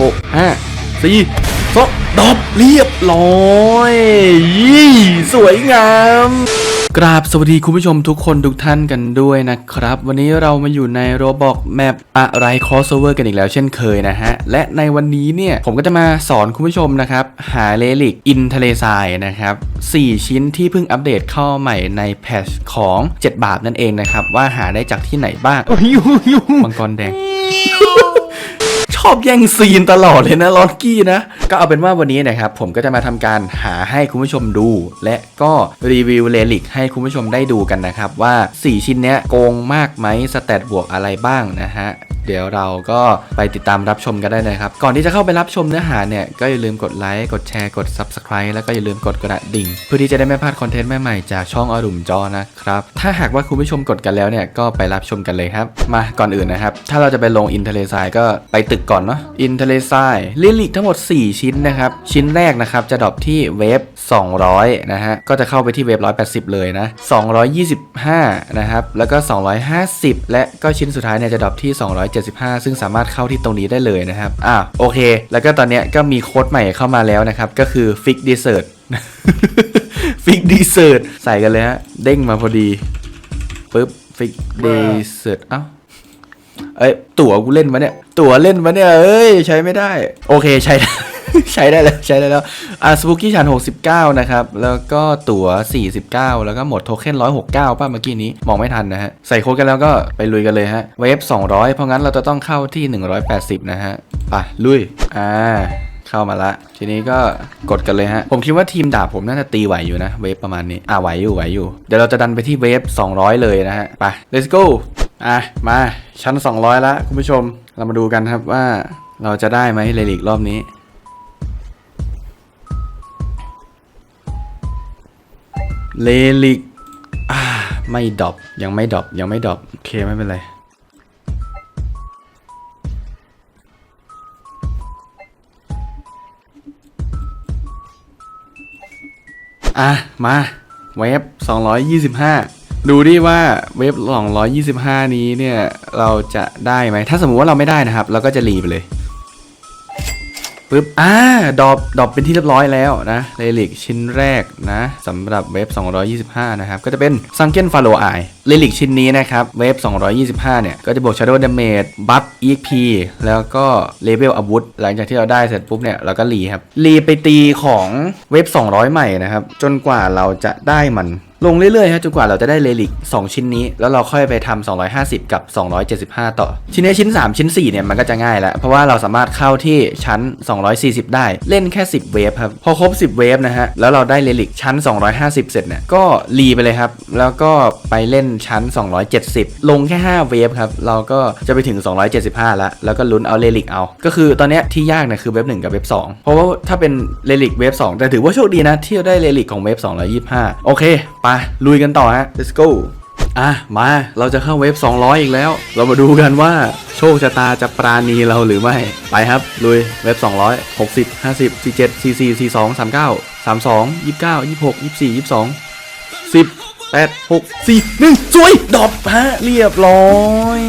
หกห้าสี่สองดอบเรียบร้อยยี่สวยงามกราบสวัสดีคุณผู้ชมทุกคนทุกท่านกันด้วยนะครับ วันนี้เรามาอยู่ในโรบอกแมปอะไร crossover กันอีกแล้วเช่นเคยนะฮะ และในวันนี้เนี่ยผมก็จะมาสอนคุณผู้ชมนะครับ หาเลลิกอินทะเลทรายนะครับ 4 ชิ้นที่เพิ่งอัปเดตเข้าใหม่ในแพทชของ 7 บาทนั่นเองนะครับ ว่าหาได้จากที่ไหนบ้างยูยูมังกรแดงช อบแย่งซีนตลอดเลยนะลอนกี้นะ ก็เอาเป็นว่าวันนี้นะครับ ผมก็จะมาทำการหาให้คุณผู้ชมดู และก็รีวิวเลลิกให้คุณผู้ชมได้ดูกันนะครับ ว่า 4 ชิ้นเนี้ยโกงมากไหมสเตตบวกอะไรบ้างนะฮะ เดี๋ยวเราก็ไปติดตามรับชมกันได้นะครับ ก่อนที่จะเข้าไปรับชมเนื้อหาเนี่ย ก็อย่าลืมกดไลค์ กดแชร์ กด Subscribe แล้วก็อย่าลืมกดกระดิ่ง เพื่อที่จะได้ไม่พลาดคอนเทนต์ใหม่ๆจากช่องอรุมจอนะครับ ถ้าหากว่าคุณผู้ชมกดกันแล้วเนี่ย ก็ไปรับชมกันเลยครับ มาก่อนอื่นนะครับ ถ้าเราจะไปลงอินเทเลซายก็ไปตึกก่อนเนาะ อินเทเลซายลิลิกทั้งหมด 4 ชิ้นนะครับ ชิ้นแรกนะครับจะดรอปที่เวฟ200 นะฮะ ก็จะเข้าไปที่เวฟ180 เลยนะ 225 นะครับ แล้วก็ 250 และก็ชิ้นสุดท้ายเนี่ยจะดรอปที่275 ซึ่งสามารถเข้าที่ตรงนี้ได้เลยนะครับอ่าโอเค แล้วก็ตอนเนี้ยก็มีโค้ดใหม่เข้ามาแล้วนะครับ ก็คือ Fix Desert Fix Desert ใส่กันเลยฮะ เด้งมาพอดีปึ๊บ Fix Desert เอ้าเอ้ยตั๋วกูเล่นมาเนี่ย ตั๋วเล่นมาเนี่ย เอ้ย ใช้ไม่ได้ โอเคใช้ได้ ใช้ได้แล้วใช้ได้แล้วอ่าสปุกี้ชัน69 นะครับ แล้วก็ตั๋ว 49 แล้วก็หมดโทเค็น169 ป่ะเมื่อกี้นี้ มองไม่ทันนะฮะ ใส่โค้ดกันแล้วก็ไปลุยกันเลยฮะ เวฟ 200 เพราะงั้นเราจะต้องเข้าที่ 180 นะฮะไปลุย อ่าเข้ามาละ ทีนี้ก็กดกันเลยฮะ ผมคิดว่าทีมดาบผมน่าจะตีไหวอยู่นะ เวฟประมาณนี้ อ่าไหวอยู่ไหวอยู่ เดี๋ยวเราจะดันไปที่เวฟ 200 เลยนะฮะ ไป let's go อะ มาชั้น 200แล้วคุณผู้ชม เรามาดูกันครับว่าเราจะได้ไหมเลลิกรอบนี้ เลลิกไม่ดรอปยังไม่ดรอปยังไม่ดรอปโอเคไม่เป็นไรอะ มาเวฟ225 ดูดิว่าเวฟ225 นี้เนี่ย เราจะได้ไหม ถ้าสมมุติว่าเราไม่ได้นะครับ เราก็จะรีไปเลย ปึ๊บ อ่า ดอบดอบเป็นที่เรียบร้อยแล้วนะเลลิกชิ้นแรกนะสำหรับเวฟ225 นะครับ ก็จะเป็น Sunken f a l l o w Eye เลลิกชิ้นนี้นะครับเวฟ 225 เนี่ย ก็จะบวก Shadow Damage บัฟ EXP แล้วก็เลเวลอาวุธ หลังจากที่เราได้เสร็จปุ๊บเนี่ย เราก็รีครับ รีไปตีของเวฟ 200 ใหม่นะครับ จนกว่าเราจะได้มันลงเรื่อยๆฮะจนกว่าเราจะได้เลลิก2 ชิ้นนี้ แล้วเราค่อยไปทำ250 กับ 275 ต่อ ชิ้นนี้ชิ้น 3 ชิ้น 4 เนี่ยมันก็จะง่ายแล้ว เพราะว่าเราสามารถเข้าที่ชั้น 240 ได้เล่นแค่ 10 เวฟครับ พอครบ 10 เวฟนะฮะ แล้วเราได้เลลิกชั้น 250 เสร็จเนี่ยก็รีไปเลยครับ แล้วก็ไปเล่นชั้น 270 ลงแค่ 5 เวฟครับ เราก็จะไปถึง 275 แล้ว แล้วก็ลุ้นเอาเลลิกเอา ก็คือตอนเนี้ยที่ยากเนี่ยคือเวฟ1กับเวฟ2 เพราะว่าถ้าเป็นเลลิกเวฟ2แต่ถือว่าโชคดีนะ ที่เราได้เลลิกของเวฟ225 โอเคไปลุยกันต่อฮะ let's go อะมาเราจะเข้าเวฟ200 อีกแล้ว เรามาดูกันว่าโชคชะตาจะปราณีเราหรือไม่ ไปครับ ลุยเวฟ200 60 50 47 44 42 39 32 29 26 24 22 10 8 6 4 1สวยดอบฮะเรียบร้อย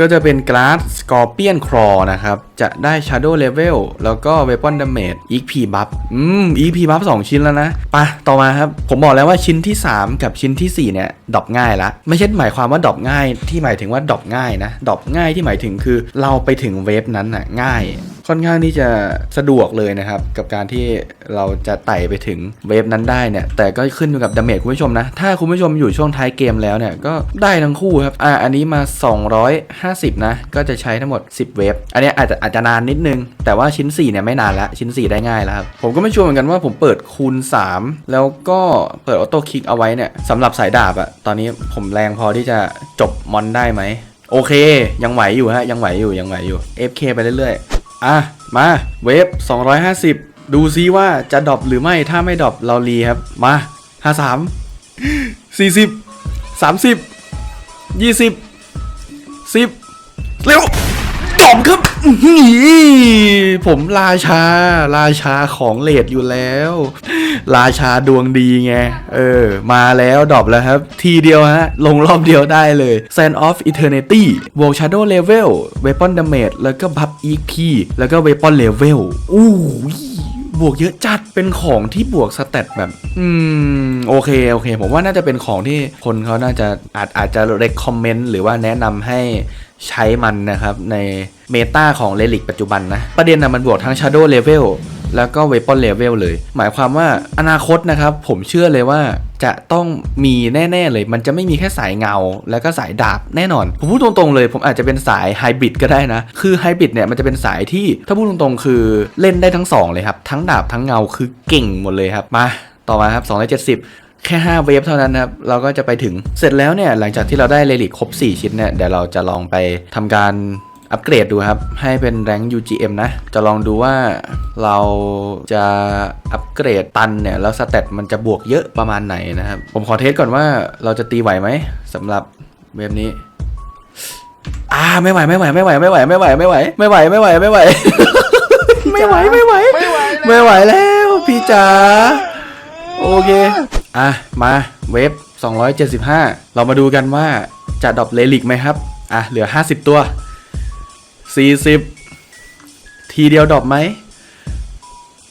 ก็จะเป็นกราสสกอร์เปียนครอนะครับ จะได้ Shadow Level แล้วก็ Weapon Damage EP Buff อืม EP Buff 2 ชิ้นแล้วนะปะต่อมาครับ ผมบอกแล้วว่าชิ้นที่ 3 กับชิ้นทีสี่4 เนี่ยดอปง่ายละ ไม่ใช่หมายความว่าดอปง่าย ที่หมายถึงว่าดอปง่ายนะดอปง่ายที่หมายถึงคือเราไปถึงเวฟนั้นน่ะง่าย ค่อนข้างที่จะสะดวกเลยนะครับ กับการที่เราจะไต่ไปถึงเวฟนั้นได้เนี่ย แต่ก็ขึ้นอยู่กับดาเมจคุณผู้ชมนะ ถ้าคุณผู้ชมอยู่ช่วงท้ายเกมแล้วเนี่ยก็ได้ทั้งคู่ครับอ่าอันนี้มา 250 นะ ก็จะใช้ทั้งหมด 10 เวฟอันนี้อาจจะอาจจะนานนิดนึง แต่ว่าชิ้น 4 เนี่ยไม่นานละชิ้น 4 ได้ง่ายแล้วครับ ผมก็ไม่ชัวร์เหมือนกันว่าผมเปิดคูณ 3 แล้วก็เปิดออโต้คลิกเอาไว้เนี่ยสำหรับสายดาบอะตอนนี้ผมแรงพอที่จะจบมอนได้ไหมโอเค ยังไหวอยู่ฮะ ยังไหวอยู่ ยังไหวอยู่ FK ไปเรื่อยๆ อะ มาเวฟ250 ดูซิว่าจะดรอปหรือไม่ถ้าไม่ดรอปเรารีครับ มา 53 40 30 20 10 เร็วตอปครับหือผมราชา ราชาของเลดอยู่แล้ว ราชาดวงดีไง เออ มาแล้วดรอปแล้วครับ ทีเดียวฮะ ลงรอบเดียวได้เลย Sand of Eternity บวก Shadow Level Weapon Damage แล้วก็ Buff EP แล้วก็ Weapon Level อู้บวกเยอะจัดเป็นของที่บวกสเตตแบบ อืม โอเค โอเค ผมว่าน่าจะเป็นของที่คนเขาน่าจะอาจอาจจะ recommend หรือว่าแนะนำให้ใช้มันนะครับใน เมตาของ Relic ปัจจุบันนะ ประเด็นนะมันบวกทั้ง Shadow Level แล้วก็ Weapon Level เลย หมายความว่าอนาคตนะครับ ผมเชื่อเลยว่าจะต้องมีแน่ ๆ เลย มันจะไม่มีแค่สายเงา แล้วก็สายดาบแน่นอน ผมพูดตรงๆเลย ผมอาจจะเป็นสายไฮบริดก็ได้นะ คือไฮบริดเนี่ยมันจะเป็นสายที่ถ้าพูดตรงๆ คือเล่นได้ทั้งสองเลยครับ ทั้งดาบทั้งเงาคือเก่งหมดเลยครับ มาต่อมาครับ 270แค่ 5 เวฟเท่านั้นครับ เราก็จะไปถึง เสร็จแล้วเนี่ย หลังจากที่เราได้เลลิกครบ 4 ชิ้นเนี่ย เดี๋ยวเราจะลองไปทำการ อัปเกรดดูครับ ให้เป็นแรง UGM นะ จะลองดูว่าเราจะอัปเกรดตันเนี่ย แล้วสเตตมันจะบวกเยอะประมาณไหนนะครับ ผมขอเทสก่อนว่าเราจะตีไหวไหมสำหรับเวฟนี้ อ่าไม่ไหวไม่ไหวไม่ไหวไม่ไหวไม่ไหวไม่ไหวไม่ไหวไม่ไหวไม่ไหวไม่ไหวไม่ไหวไม่ไหวไม่ไหวแล้วพี่จ๋าโอเค อะ มาเวฟ275 เรามาดูกันว่าจะดรอปเลลิกไหมครับ อะ เหลือ 50 ตัว 40 ทีเดียวดรอปไหม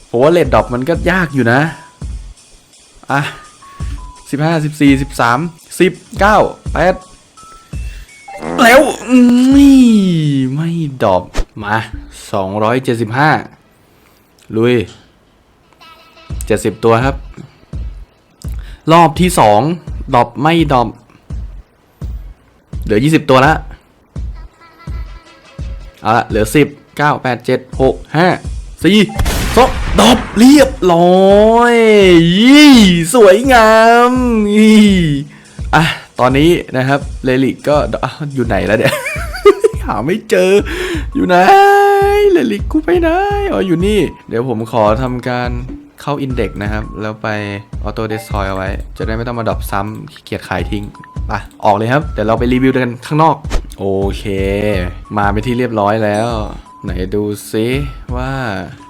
ผมว่าเลดดรอปมันก็ยากอยู่นะ อะ 15 14 13 10 9 8 แล้วนี่ไม่ดรอปมา 275 ลุย 70 ตัวครับ รอบที่ 2ดรอปไม่ดรอปเหลือ 20 ตัวแล้ว เอาละเหลือ 10 9 8 7 6 5 4 2ดรอปเรียบร้อยยี่สวยงามยี่อะตอนนี้นะครับเลลิกก็อะอยู่ไหนแล้วเนี่ยหาไม่เจออยู่ไหนเลลิกกูไปไหนอ๋ออยู่นี่ เดี๋ยวผมขอทำการเข้าอินเด็กนะครับ แล้วไปออโต้เดสทอยเอาไว้ จะได้ไม่ต้องมาดรอปซ้ำขี้เกียจขายทิ้งไปออกเลยครับ เดี๋ยวเราไปรีวิวกันข้างนอก โอเค มาไปที่เรียบร้อยแล้ว ไหนดูซิว่า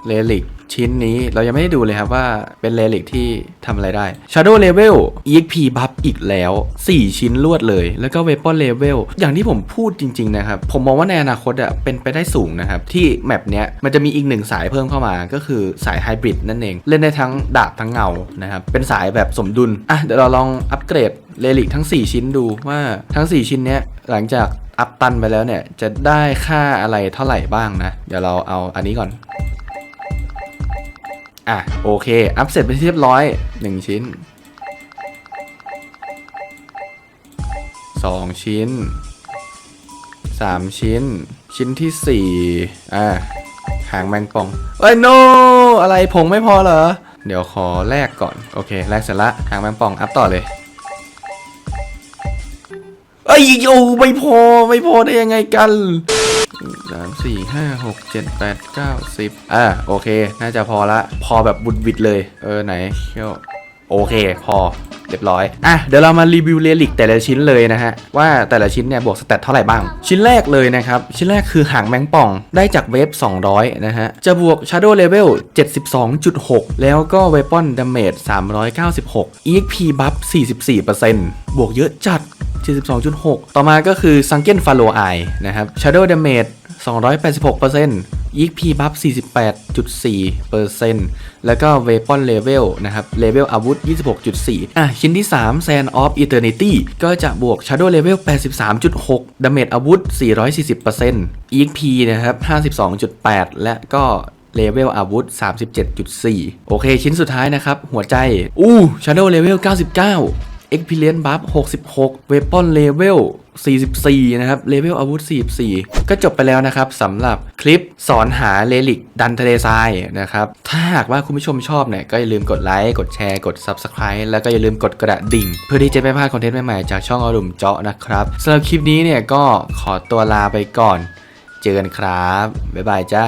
เลลิกชิ้นนี้เรายังไม่ได้ดูเลยครับว่าเป็นเลลิกที่ทำอะไรได้ Shadow Level EXP Buff อีกแล้ว 4 ชิ้นรวดเลย แล้วก็ Weapon Level อย่างที่ผมพูดจริง ๆ นะครับ ผมมองว่าในอนาคตอะเป็นไปได้สูงนะครับ ที่แมปเนี้ยมันจะมีอีกหนึ่งสายเพิ่มเข้ามาก็คือสายไฮบริดนั่นเอง เล่นได้ทั้งดาบทั้งเงานะครับ เป็นสายแบบสมดุลอะเดี๋ยวเราลองอัปเกรดเลลิกทั้ง 4 ชิ้นดูว่าทั้ง 4 ชิ้นเนี้ยหลังจาก อัพตันไปแล้วเนี่ย จะได้ค่าอะไรเท่าไหร่บ้างนะ เดี๋ยวเราเอาอันนี้ก่อน อะ โอเค อัพเสร็จไปเรียบร้อย 1 ชิ้น 2 ชิ้น 3 ชิ้น ชิ้นที่ 4 อะหางแมงป่อง เอ้ย no อะไรผงไม่พอเหรอ เดี๋ยวขอแลกก่อน โอเค แลกเสร็จละหางแมงป่องอัพต่อเลย เอ้ยโอ้ไม่พอไม่พอได้ยังไงกันสามสี่ห้าหกเจ็ดแปดเก้าสิบอะโอเค น่าจะพอละ พอแบบบุดวิดเลย เออไหนเชี่ยวโอเค พอเรียบร้อย อะ เดี๋ยวเรามารีวิวเรลิกแต่ละชิ้นเลยนะฮะ ว่าแต่ละชิ้นเนี่ย บวกสเตตเท่าไหร่บ้าง ชิ้นแรกเลยนะครับ ชิ้นแรกคือหางแมงป่องได้จากเวฟ 200 นะฮะ จะบวก Shadow Level 72.6 แล้วก็ Weapon Damage 396 EXP Buff 44%บวกเยอะจัด 72.6 ต่อมาก็คือซังเกนฟาโลไอนะครับ Shadow Damage 286% EXP Buff 48.4%แล้วก็ Weapon Level นะครับ Level อาวุธ 26.4 อะ ชิ้นที่ 3 Sand of Eternity ก็จะบวก Shadow Level 83.6 Damage อาวุธ 440% EXP นะครับ 52.8 และก็เลเวลอาวุธ 37.4 โอเค ชิ้นสุดท้ายนะครับ หัวใจ อู้ Shadow เลเวล99 Experience Buff 66 Weapon Level 44 นะครับ Level อาวุธ 44 ก็จบไปแล้วนะครับสำหรับคลิปสอนหาเลลิกดันทะเลทรายนะครับ ถ้าหากว่าคุณผู้ชมชอบเนี่ย ก็อย่าลืมกดไลค์ กดแชร์ กด Subscribe แล้วก็อย่าลืมกดกระดิ่ง เพื่อที่จะไม่พลาดคอนเทนต์ใหม่ๆ จากช่องอรุมเจาะนะครับสำหรับคลิปนี้เนี่ยก็ขอตัวลาไปก่อน เจอกันครับ บ๊ายบายจ้า